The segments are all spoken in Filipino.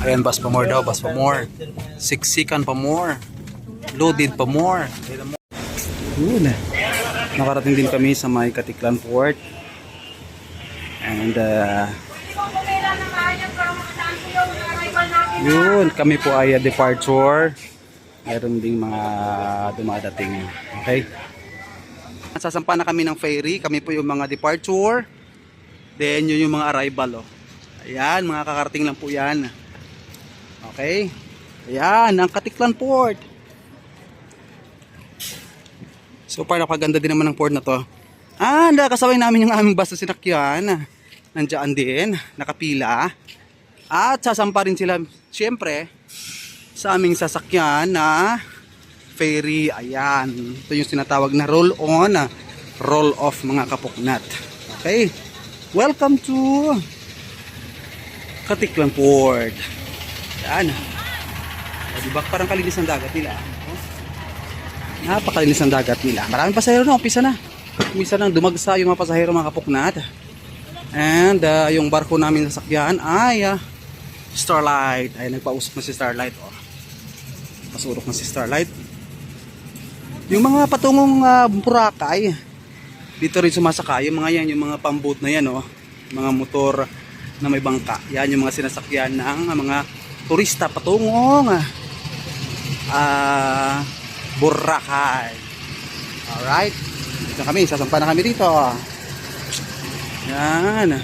Ayan, bus pa more daw, bus pa more. Siksikan pa more. Loaded pa more. Yun. Nakarating din kami sa may Katiklan Port. And uh, yun, kami po ay uh, departure. Meron ding mga dumadating. Okay? Sasampa na kami ng ferry. Kami po yung mga departure. Then yun yung mga arrival. Oh. Ayan, mga kakarating lang po yan. Okay? Ayan, ang Katiklan Port. So far, napaganda din naman ng port na to. Ah, nakasabay namin yung aming bus na sinakyan. Nandiyan din, nakapila. At sasampa rin sila, syempre, sa aming sasakyan na ferry. Ayan, ito yung sinatawag na roll-on, roll-off mga kapuknat. Okay, welcome to Katiklan Port. Yan. O, diba, parang kalinis ng dagat nila. Oh. Napakalinis ng dagat nila. Maraming pasahero na, umpisa na. Umpisa na, dumagsa yung mga pasahero mga kapuknat. And uh, yung barko namin sasakyan ay uh, Starlight. Ay, nagpausap na si Starlight. Oh. Pasurok na si Starlight. Yung mga patungong uh, Boracay, dito rin sumasakay. Yung mga yan, yung mga pamboat na yan, oh. mga motor na may bangka. Yan yung mga sinasakyan ng uh, mga turista patungong ah Boracay. Alright. Dito kami, sasampa na kami dito. Yan.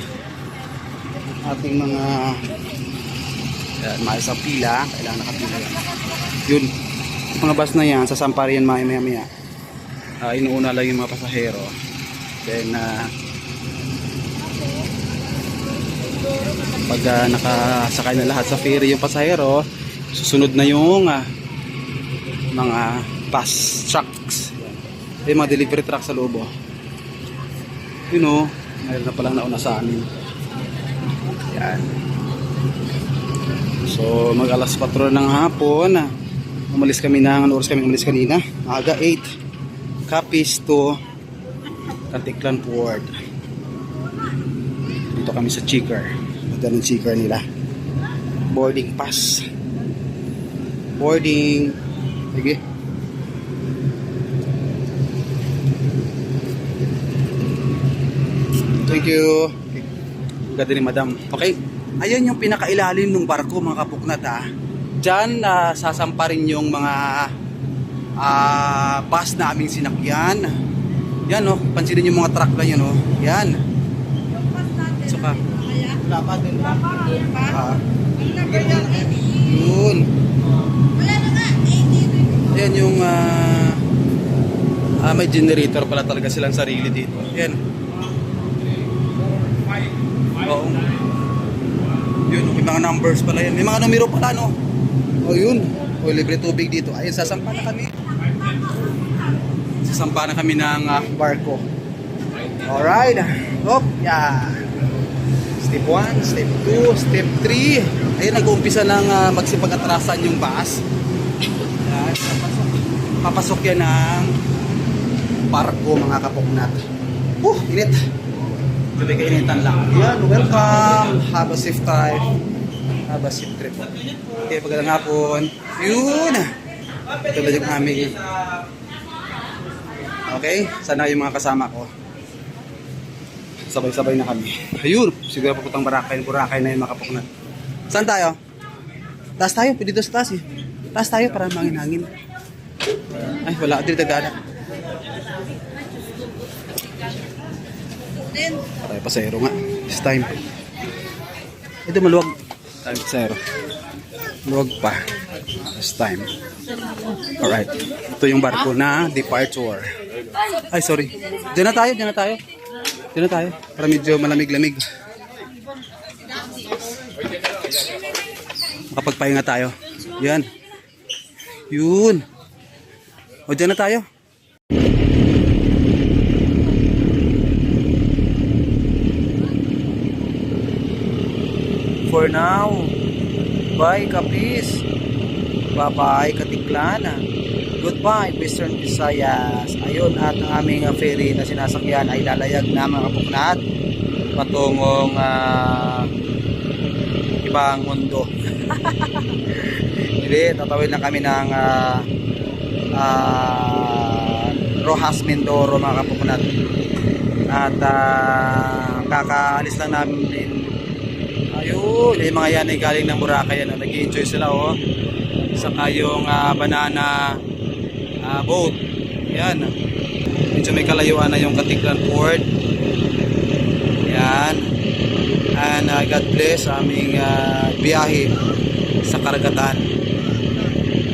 Ating mga yan, maayos ang pila. Kailangan nakapila yan. Yun. Mga bus na yan, sasampa rin yan maya maya. Ah, inuuna lang yung mga pasahero. Then, ah, pag ah, nakasakay na lahat sa ferry yung pasahero, susunod na yung ah, mga bus trucks. Yung mga delivery truck sa loob. Oh. You know, mayroon na palang nauna sa amin. Yan. So, mag alas 4 ng hapon. ah, Umalis kami ng, ano oras kami umalis kanina? Aga 8. Copies to Katiklan Port. Dito kami sa checker. Maganda ng checker nila. Boarding pass. Boarding. Sige. Thank you. Okay. Ganda ni madam. Okay. Ayun yung pinakailalim ng barko mga kapuknat ha. Diyan uh, sasampa rin yung mga ah, bus na aming sinakyan. Yan oh, pansinin yung mga truck na yun oh. Yan. Saka. Wala pa din ba? Ah, yun. Ayan yung ah, ah, may generator pala talaga silang sarili dito. Ayan. Oo. Yun, may mga numbers pala yan. May mga numero pala, no? O yun. O libre tubig dito. Ayun, sasampa na kami. Sasampa na kami ng ah, barko. Alright. Hop, yeah. Step 1, step 2, step 3. Ayun, nag-uumpisa ng uh, magsipag-atrasan yung bus. Yan, papasok. Papasok yan ng barko mga kapoknat. Uh, init. Gabi kainitan lang. Yan, welcome. Have a safe time. Have a safe trip. Okay, pagandang hapon. Yun. Ito ba yung aming Okay, sana yung mga kasama ko. Sabay-sabay na kami. Ayun, siguro papuntang Boracay, Boracay na yung makapuknat. Saan tayo? Taas tayo, pwede dito sa taas eh. Taas tayo para mangin-hangin. Ay, wala. Dito dada. Tayo pasero nga. This time. Ito maluwag. Tayo pasero. Luwag pa. This time. Alright. Ito yung barko na departure. Ay, sorry. Diyan na tayo, diyan na tayo. Na tayo. Para medyo malamig-lamig. Makapagpahinga tayo. Yan. Yun. O, diyan na tayo. For now, bye Kapis. Bye-bye Katiklan. Goodbye Western Visayas. Ayun at ang aming uh, ferry na sinasakyan ay lalayag na mga kapuknat patungong uh, ibang mundo. Hindi, tatawid lang kami ng ah, ah, Rojas Mindoro mga kapukunat. At ah, kakaalis lang namin ayun, yung mga yan ay galing ng Boracay yan, nag enjoy sila oh. Saka yung ah, banana ah, boat. Yan. Medyo may kalayuan na yung Katiklan Port. Yan. And uh, God bless aming uh, biyahe sa karagatan.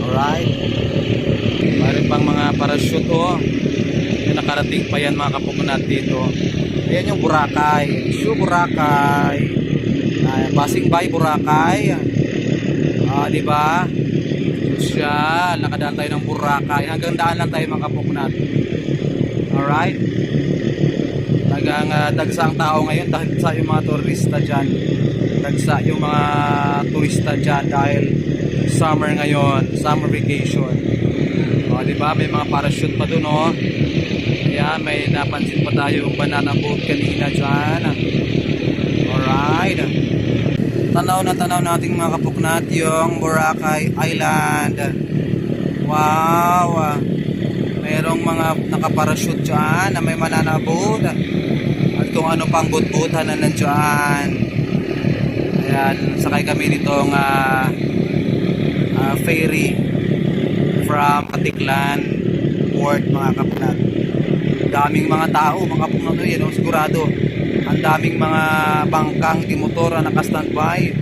Alright. Meron pang mga parachute oh. Yung nakarating pa yan mga kapukunat dito. Ayan yung Boracay. Shoe Boracay. Uh, Basing Bay Boracay. Ah, di ba? Siya, nakadaan tayo ng Boracay. Hanggang daan lang tayo mga kapukunat. Alright. Talagang uh, dagsa ang tao ngayon dahil sa yung mga turista dyan. Dagsa yung mga turista dyan dahil summer ngayon, summer vacation. O, di ba? May mga parachute pa dun, oh. Ayan, may napansin pa tayong banana boat kanina dyan. Alright. Tanaw na tanaw nating mga kapuknat yung Boracay Island. Wow. Merong mga nakaparachute dyan na may mananabot. At kung ano pang butbutan na nandyan. Ayan, sakay kami nitong ah, ah, ferry from Katiklan Port mga kapnat. Daming mga tao, mga kapnat yun, oh, sigurado. Ang daming mga bangkang timotora naka-standby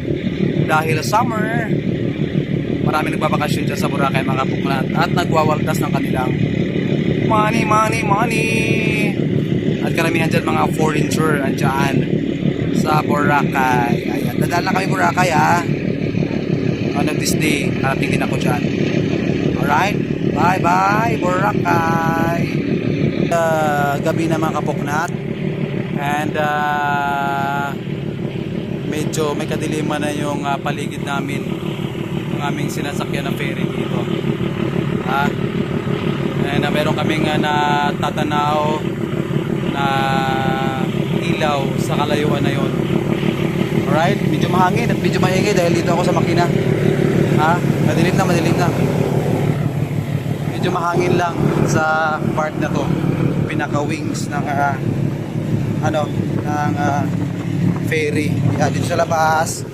dahil summer. Marami nagbabakasyon dyan sa Boracay mga kapuknat at nagwawaldas ng kanilang money, money, money. At karamihan dyan mga foreigner andyan sa Boracay. Ayan, dadaan lang kami Boracay ha. This day, karating din ako dyan. Alright? Bye bye, Boracay. Uh, gabi na mga kapuknat. And uh, medyo may kadiliman na yung uh, paligid namin ng aming sinasakyan na ferry dito. Ha? And uh, meron kaming uh, natatanaw na ilaw sa kalayuan na yon. Alright? Medyo mahangin at medyo maingay dahil dito ako sa makina. Ha? Madilim na, madilim na. Medyo mahangin lang sa part na to. Pinaka-wings ng uh, ano, ng uh, ferry. Yeah, dito sa labas,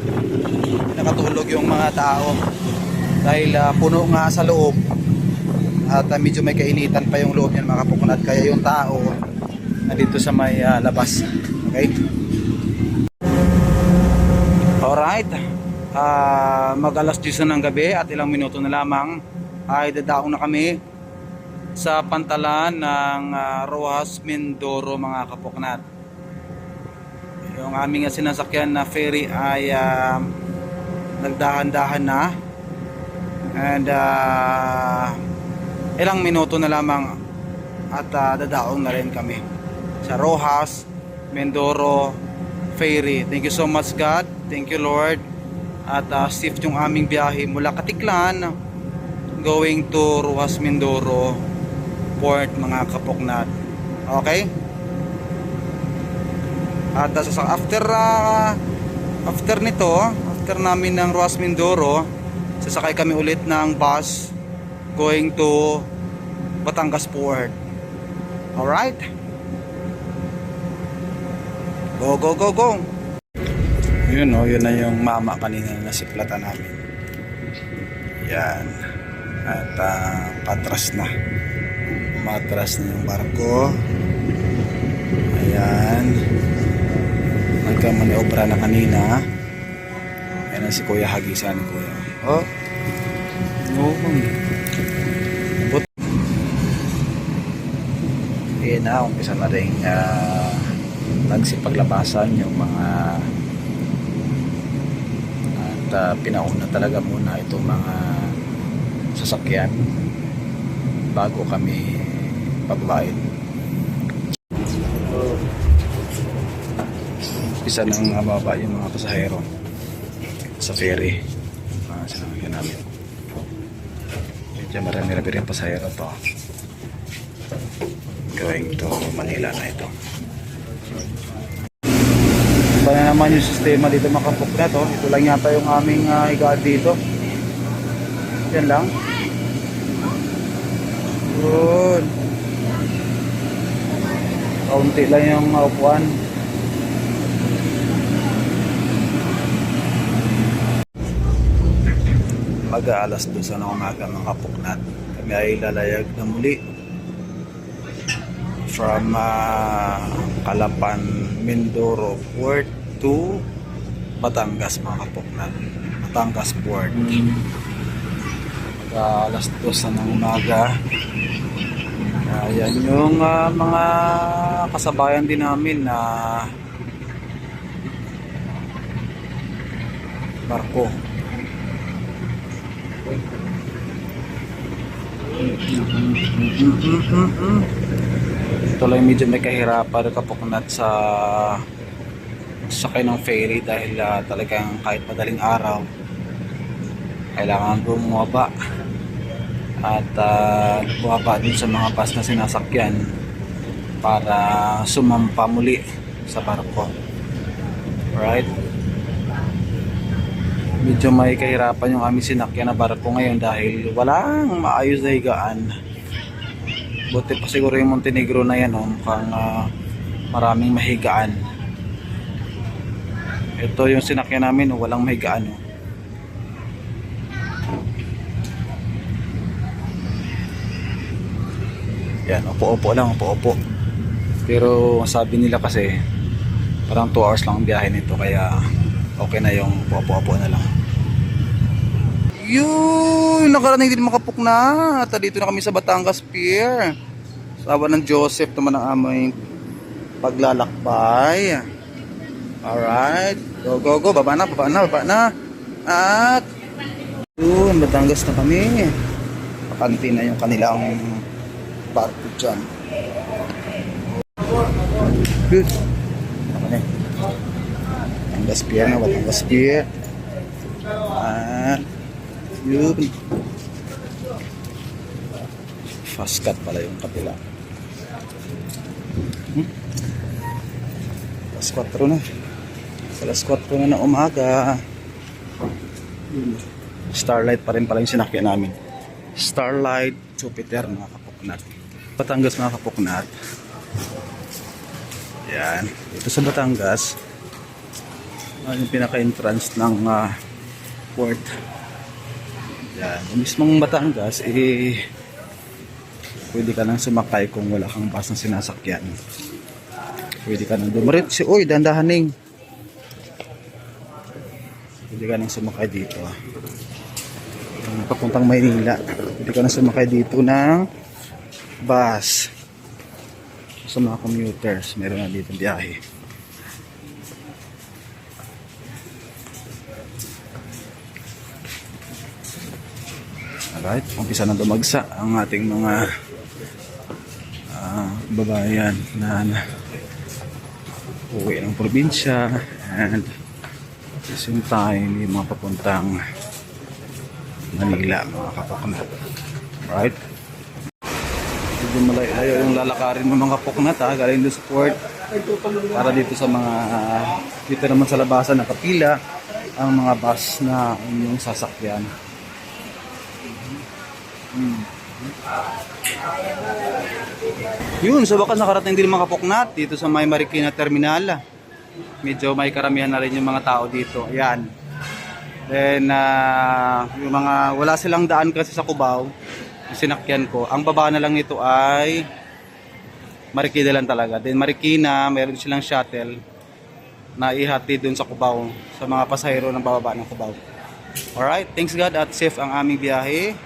nakatulog yung mga tao. Dahil uh, puno nga sa loob. At uh, medyo may kainitan pa yung loob niyan mga kapukunat. Kaya yung tao, nandito sa may uh, labas. Okay? Alright. Uh, mag alas 10 na ng gabi at ilang minuto na lamang ay dadaong na kami sa pantalan ng uh, Rojas Mindoro mga kapuknat. Yung aming sinasakyan na ferry ay uh, nagdahan-dahan na. And uh, ilang minuto na lamang at uh, dadaong na rin kami sa Rojas Mindoro Ferry. Thank you so much God. Thank you Lord. At uh, safe yung aming biyahe mula Katiklan going to Rojas Mindoro Port mga kapuknat. Okay? At uh, sa after uh, after nito, after namin ng Rojas Mindoro, sasakay kami ulit ng bus going to Batangas Port. Alright? Go, go, go, go! Yun o, yun na yung mama kanina na nasiplatan namin. Yan. At uh, patras na. Matras na yung barko. Ayan. Nagkamaniobra na kanina. Ayan na si Kuya Hagisa ni Kuya. Oh. No. But, Ayan na, umpisa na rin uh, nagsipaglabasan yung mga at uh, pinauna talaga muna itong mga sasakyan bago kami pagbabayad. Isa nang mababa yung mga pasahero sa ferry. Mga sinakyan namin. Medyo marami-rami rin pasahero to. Going to Manila na ito. Iba na naman yung sistema dito makapok na to. Ito lang yata yung aming uh, higaan dito. Yan lang. Yun. Kaunti lang yung maupuan. Mag-aalas doon sa umaga mga kapuknat. Kami ay lalayag na muli from uh, Calapan, Mindoro Port to Batangas mga kapuknat. Batangas Port. Mag-aalas doon ng umaga. Ayan yung uh, mga kasabayan din namin na barko. Lang medyo may kahirapan. Kapuknat sa sakay ng ferry dahil ah, talagang kahit madaling araw kailangan bumaba. At uh, bumaba din sa mga bus na sinasakyan para sumampa muli sa barko. Right medyo may kahirapan yung aming sinakyan na barko ngayon dahil walang maayos na higaan. Buti pa siguro yung Montenegro na yan oh, mukhang ah, maraming mahigaan. Ito yung sinakyan namin oh, walang mahigaan oh. yan upo-upo lang upo-upo. Pero sabi nila kasi parang 2 hours lang ang biyahe nito kaya okay na yung upo-upo na lang yun, nakarating din makapok na. At dito na kami sa Batangas Pier. Sawa ng Joseph naman ang aming paglalakbay. Alright. Go, go, go. Baba na, baba na, baba na. At, yun, Batangas na kami. Kakanti na yung kanilang barko dyan. Good. Ako na. Batangas Pier na, Batangas Pier. At, yun. Fast cut pala yung kapila. Hmm? Alas 4 na. Alas 4 na ng umaga. Starlight pa rin pala yung sinakyan namin. Starlight Jupiter mga kapuknat. Batangas mga kapuknat. Yan. Dito sa Batangas. Ah, yung pinaka-entrance ng ah, port. Yan. Yung mismong Batangas, eh, pwede ka nang sumakay kung wala kang bus na sinasakyan. Pwede ka nang dumarit. Si, uy, dandahaning. Pwede ka nang sumakay dito. Ang papuntang Maynila. Pwede ka nang sumakay dito ng bus. Sa mga commuters, meron na dito biyahe. Alright, umpisa na dumagsa ang ating mga ah, babayan na, na uwi ng probinsya and at the same time yung mga papuntang Manila mga kapaknat. Right? Medyo malayo yung lalakarin ng mga kapaknat ha, galing doon sa port para dito sa mga dito naman sa labasan nakapila ang mga bus na inyong sasakyan. Yun, sa wakas nakarating din mga kapuknat dito sa may Marikina Terminal. Medyo may karamihan na rin yung mga tao dito. Ayan. Then, ah, yung mga wala silang daan kasi sa Cubao, sinakyan ko. Ang baba na lang nito ay Marikina lang talaga. Then Marikina, meron silang shuttle na ihatid dun sa Cubao sa mga pasahero ng bababa ng Cubao. Alright, thanks God at safe ang aming biyahe.